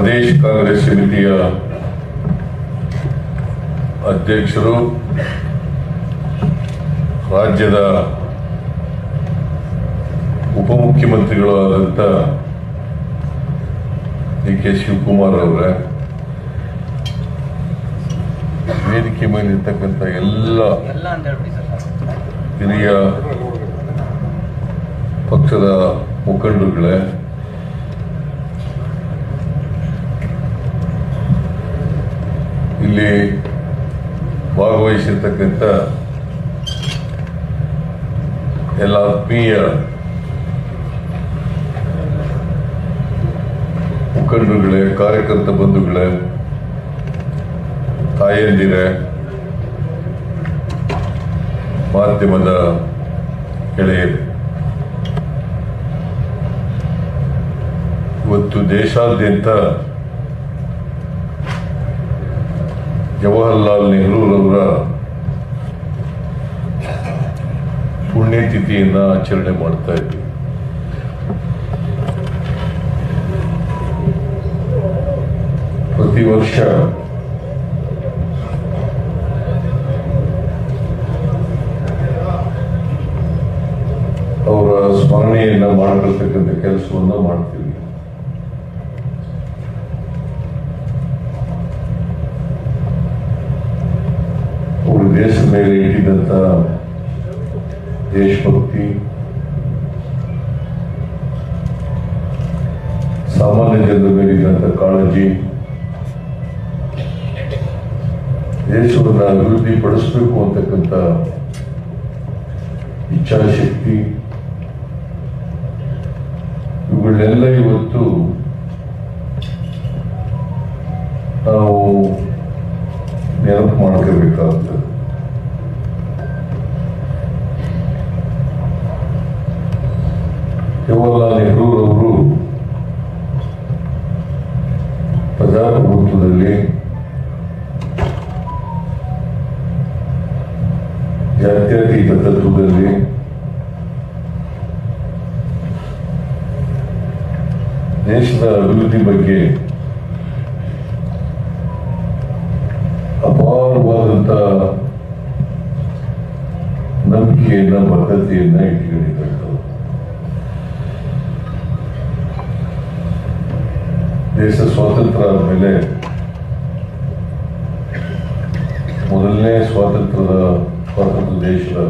ಪ್ರದೇಶ ಕಾಂಗ್ರೆಸ್ ಸಮಿತಿಯ ಅಧ್ಯಕ್ಷರು, ರಾಜ್ಯದ ಉಪಮುಖ್ಯಮಂತ್ರಿಗಳು ಆದಂಥ ಡಿ ಕೆ ಶಿವಕುಮಾರ್ ಅವರೇ, ವೇದಿಕೆ ಮೇಲಿರ್ತಕ್ಕಂಥ ಎಲ್ಲ ಹಿರಿಯ ಪಕ್ಷದ ಮುಖಂಡರುಗಳೇ ಇಲ್ಲಿ ಭಾಗವಹಿಸಿರ್ತಕ್ಕಂಥ ಎಲ್ಲ ಆತ್ಮೀಯ ಮುಖಂಡರುಗಳೇ ಕಾರ್ಯಕರ್ತ ಬಂಧುಗಳೇ ತಾಯಂದಿರೇ ಮಾಧ್ಯಮದ ಗೆಳೆಯರು ಇವತ್ತು ದೇಶಾದ್ಯಂತ ಜವಾಹರ್ಲಾಲ್ ನೆಹರೂರವರ ಪುಣ್ಯತಿಥಿಯನ್ನ ಆಚರಣೆ ಮಾಡ್ತಾ ಇದ್ವಿ. ಪ್ರತಿ ವರ್ಷ ಅವರ ಸ್ಮರಣೆಯನ್ನ ಮಾಡಿರ್ತಕ್ಕಂಥ ಕೆಲಸವನ್ನ ಮಾಡ್ತೀವಿ ಅವರು ದೇಶದ ಮೇಲೆ ಇಟ್ಟಿದ್ದಂಥ ದೇಶಭಕ್ತಿ, ಸಾಮಾನ್ಯ ಜನರ ಮೇಲೆ ಕಾಳಜಿ, ದೇಶವನ್ನು ಅಭಿವೃದ್ಧಿ ಪಡಿಸಬೇಕು ಅಂತಕ್ಕಂಥ ಇಚ್ಛಾಶಕ್ತಿ ಇವುಗಳನ್ನೆಲ್ಲ ಇವತ್ತು ಪ್ರಜಾಪ್ರಭುತ್ವದಲ್ಲಿ ಜಾತ್ಯತೀತ ತತ್ವದಲ್ಲಿ ದೇಶದ ಅಭಿವೃದ್ಧಿ ಬಗ್ಗೆ ಅಪಾರವಾದಂತಹ ನಂಬಿಕೆಯನ್ನ ಬದ್ಧತೆಯನ್ನ ಇಟ್ಕೊಂಡಿದ್ದಾರೆ ದೇಶ ಸ್ವಾತಂತ್ರ್ಯ ಆದಮೇಲೆ ಮೊದಲನೇ ಸ್ವಾತಂತ್ರ್ಯದ ಸ್ವಾತಂತ್ರ್ಯ ದೇಶದ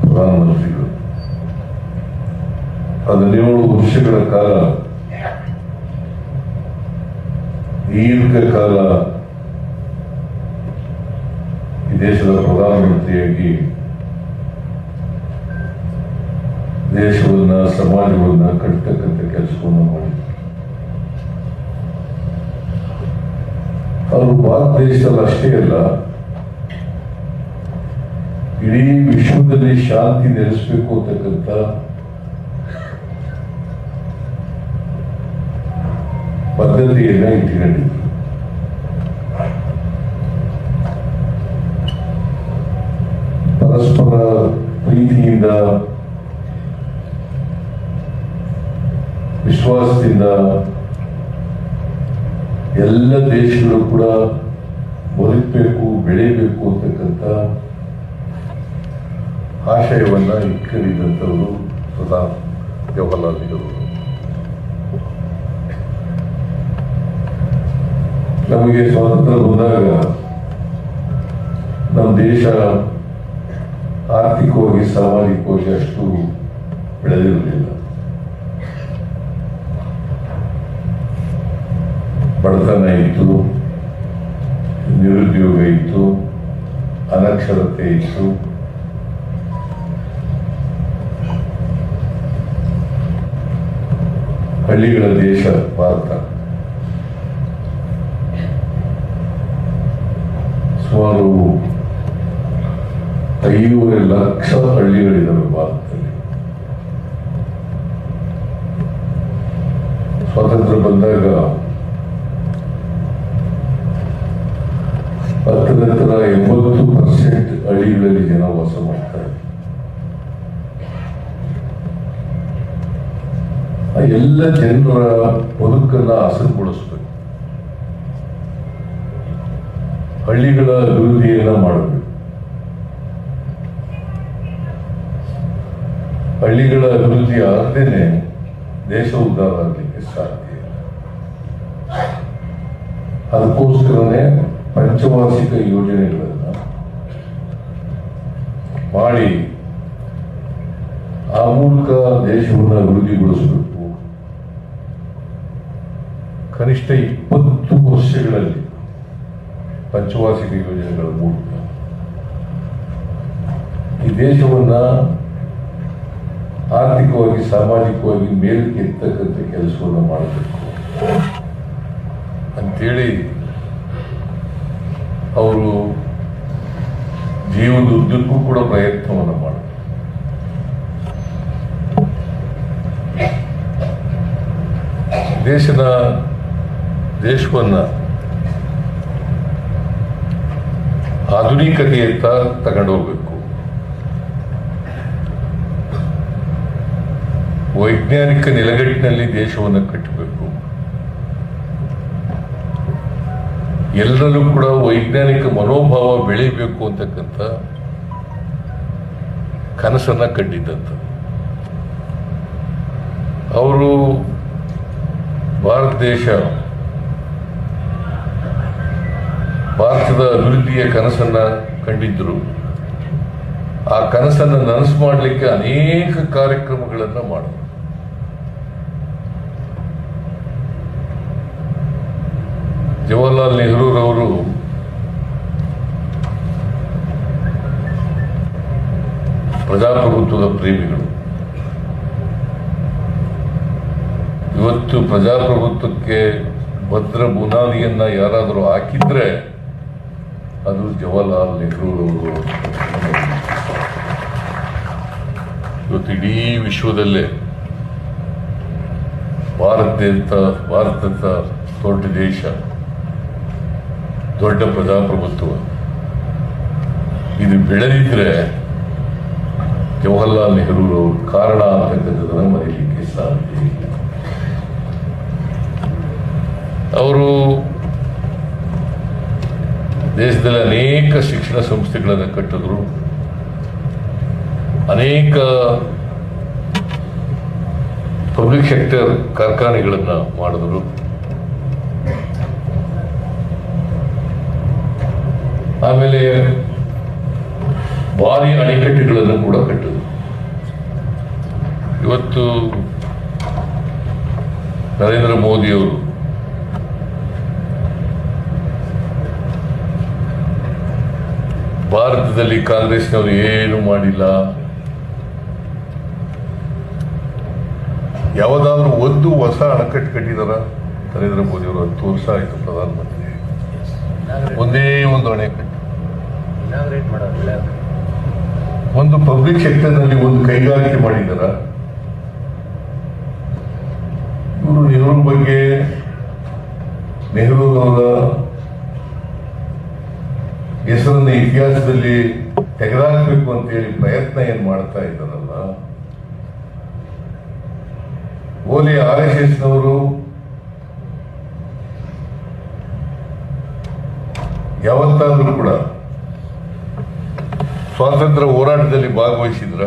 ಪ್ರಧಾನಮಂತ್ರಿಗಳು ಹದಿನೇಳು ವರ್ಷಗಳ ಕಾಲ, ದೀರ್ಘ ಕಾಲ ಈ ದೇಶದ ಪ್ರಧಾನಮಂತ್ರಿಯಾಗಿ ದೇಶವನ್ನ, ಸಮಾಜವನ್ನ ಕಟ್ಟತಕ್ಕಂಥ ಕೆಲಸವನ್ನು ಮಾಡಿ. ಅವರು ಭಾರತ ದೇಶದಲ್ಲಿ ಅಷ್ಟೇ ಅಲ್ಲ, ಇಡೀ ವಿಶ್ವದಲ್ಲಿ ಶಾಂತಿ ನೆಲೆಸಬೇಕು ಅಂತಕ್ಕಂಥ ಪದ್ಧತಿಯನ್ನ ಇಟ್ಕೊಂಡಿದ್ರು ಪರಸ್ಪರ ಪ್ರೀತಿಯಿಂದ ವಿಶ್ವಾಸದಿಂದ ಎಲ್ಲ ದೇಶಗಳು ಕೂಡ ಬದುಕಬೇಕು, ಬೆಳೆಯಬೇಕು ಅಂತಕ್ಕಂಥ ಆಶಯವನ್ನ ಇಟ್ಕೊಂಡಿದ್ದಂಥವರು ಸದಾ ಜವಾಹರ್ಲಾಲ್ ನೆಹರು ನಮಗೆ ಸ್ವಾತಂತ್ರ್ಯ ಬಂದಾಗ ನಮ್ಮ ದೇಶ ಆರ್ಥಿಕವಾಗಿ, ಸಾಮಾಜಿಕವಾಗಿ ಅಷ್ಟು ಬೆಳೆದಿರಲಿಲ್ಲ. ಬಡತನ ಇತ್ತು, ನಿರುದ್ಯೋಗ ಇತ್ತು, ಅನಕ್ಷರತೆ ಇತ್ತು. ಹಳ್ಳಿಗಳ ದೇಶ ಭಾರತ. ಸುಮಾರು ಐದೂವರೆ ಲಕ್ಷ ಹಳ್ಳಿಗಳಿದ್ದಾವೆ ಭಾರತದಲ್ಲಿ. ಸ್ವಾತಂತ್ರ್ಯ ಬಂದಾಗ ಹತ್ತನಂತರ ಎಂಬತ್ತು ಪರ್ಸೆಂಟ್ ಹಳ್ಳಿಗಳಲ್ಲಿ ಜನ ವಾಸ ಮಾಡ್ತಾರೆ. ಎಲ್ಲ ಜನರ ಬದುಕನ್ನ ಹಸನುಗೊಳಿಸ್ಬೇಕು ಹಳ್ಳಿಗಳ ಅಭಿವೃದ್ಧಿಯನ್ನ ಮಾಡಬೇಕು. ಹಳ್ಳಿಗಳ ಅಭಿವೃದ್ಧಿ ಆಗದೇನೆ ದೇಶ ಉದ್ದಾರ ಆಗಲಿಕ್ಕೆ ಸಾಧ್ಯ ಅದಕ್ಕೋಸ್ಕರನೇ ಪಂಚವಾರ್ಷಿಕ ಯೋಜನೆಗಳನ್ನು ಮಾಡಿ ಆ ಮೂಲಕ ದೇಶವನ್ನು ಅಭಿವೃದ್ಧಿಗೊಳಿಸಬೇಕು. ಕನಿಷ್ಠ ಇಪ್ಪತ್ತು ವರ್ಷಗಳಲ್ಲಿ ಪಂಚವಾರ್ಷಿಕ ಯೋಜನೆಗಳ ಮೂಲಕ. ಈ ದೇಶವನ್ನ ಆರ್ಥಿಕವಾಗಿ, ಸಾಮಾಜಿಕವಾಗಿ ಮೇಲಕ್ಕೆ ಎತ್ತಕ್ಕಂಥ ಕೆಲಸವನ್ನು ಮಾಡಬೇಕು. ಅಂತೇಳಿ ಅವರು ಜೀವನದ ಉದ್ದಕ್ಕೂ ಕೂಡ ಪ್ರಯತ್ನವನ್ನು ಮಾಡಿದ್ರು. ದೇಶದ ದೇಶವನ್ನ ಆಧುನಿಕತೆಯತ್ತ ತಗೊಂಡೋಗ್ಬೇಕು ವೈಜ್ಞಾನಿಕ ನೆಲೆಗಟ್ಟಿನಲ್ಲಿ ದೇಶವನ್ನು ಕಟ್ಟಬೇಕು. ಎಲ್ಲರಲ್ಲೂ ಕೂಡ ವೈಜ್ಞಾನಿಕ ಮನೋಭಾವ ಬೆಳೀಬೇಕು ಅಂತಕ್ಕಂಥ ಕನಸನ್ನ ಕಂಡಿದ್ದಂಥ ಅವರು ಭಾರತ ದೇಶ, ಭಾರತದ ಅಭಿವೃದ್ಧಿಯ ಕನಸನ್ನ ಕಂಡಿದ್ದರು ಆ ಕನಸನ್ನು ನನಸು ಮಾಡಲಿಕ್ಕೆ ಅನೇಕ ಕಾರ್ಯಕ್ರಮಗಳನ್ನು ಮಾಡಿದ್ರು. ಜವಾಹರ್ಲಾಲ್ ನೆಹರೂರವರು ಪ್ರಜಾಪ್ರಭುತ್ವದ ಪ್ರೇಮಿಗಳು. ಇವತ್ತು ಪ್ರಜಾಪ್ರಭುತ್ವಕ್ಕೆ ಭದ್ರ ಬುನಾದಿಯನ್ನ ಯಾರಾದರೂ ಹಾಕಿದ್ರೆ ಅದು ಜವಾಹರ್ಲಾಲ್ ನೆಹರೂರವರು ಇವತ್ತು ಇಡೀ ವಿಶ್ವದಲ್ಲೇ ಭಾರತ ಭಾರತದ ದೊಡ್ಡ ದೇಶ. ದೊಡ್ಡ ಪ್ರಜಾಪ್ರಭುತ್ವ. ಇದು ಬೆಳೆದಿದ್ರೆ ಜವಾಹರ್ಲಾಲ್ ನೆಹರೂರವರು ಕಾರಣ ಅಂತಕ್ಕಂಥದ್ದನ್ನು ಮರೀಲಿಕ್ಕೆ ಸಾಧ್ಯ ಅವರು ದೇಶದಲ್ಲಿ ಅನೇಕ ಶಿಕ್ಷಣ ಸಂಸ್ಥೆಗಳನ್ನು ಕಟ್ಟಿದ್ರು. ಅನೇಕ ಪಬ್ಲಿಕ್ ಸೆಕ್ಟರ್ ಕಾರ್ಖಾನೆಗಳನ್ನು ಮಾಡಿದ್ರು. ಆಮೇಲೆ ಭಾರಿ ಅಣೆಕಟ್ಟುಗಳನ್ನು ಕೂಡ ಕಟ್ಟಿದ್ರು. ಇವತ್ತು ನರೇಂದ್ರ ಮೋದಿಯವರು ಭಾರತದಲ್ಲಿ ಕಾಂಗ್ರೆಸ್ನವರು ಏನು ಮಾಡಿಲ್ಲ? ಯಾವುದಾದ್ರೂ ಒಂದು ಹೊಸ ಅಣೆಕಟ್ಟು ಕಟ್ಟಿದಾರ? ನರೇಂದ್ರ ಮೋದಿಯವರು ಹತ್ತು ವರ್ಷ ಆಯಿತು ಪ್ರಧಾನಮಂತ್ರಿ. ಒಂದೇ ಒಂದು ಅಣೆಕಟ್ಟು. ಒಂದು ಪಬ್ಲಿಕ್ ಸೆಕ್ಟರ್ನಲ್ಲಿ ಒಂದು ಕೈಗಾರಿಕೆ ಮಾಡಿದಾರ. ಇವರು ನೆಹರು ಬಗ್ಗೆ ನೆಹರು ಅವರ ಹೆಸರನ್ನು ಇತಿಹಾಸದಲ್ಲಿ ತೆಗೆದಾಕಬೇಕು ಅಂತ ಹೇಳಿ ಪ್ರಯತ್ನ ಏನ್ ಮಾಡ್ತಾ ಇದ್ದಾರಲ್ಲ, ಓಲಿ ಆರ್ ಎಸ್ ಎಸ್ನವರು ಯಾವತ್ತಾದ್ರೂ ಕೂಡ ಸ್ವಾತಂತ್ರ್ಯ ಹೋರಾಟದಲ್ಲಿ ಭಾಗವಹಿಸಿದ್ರ?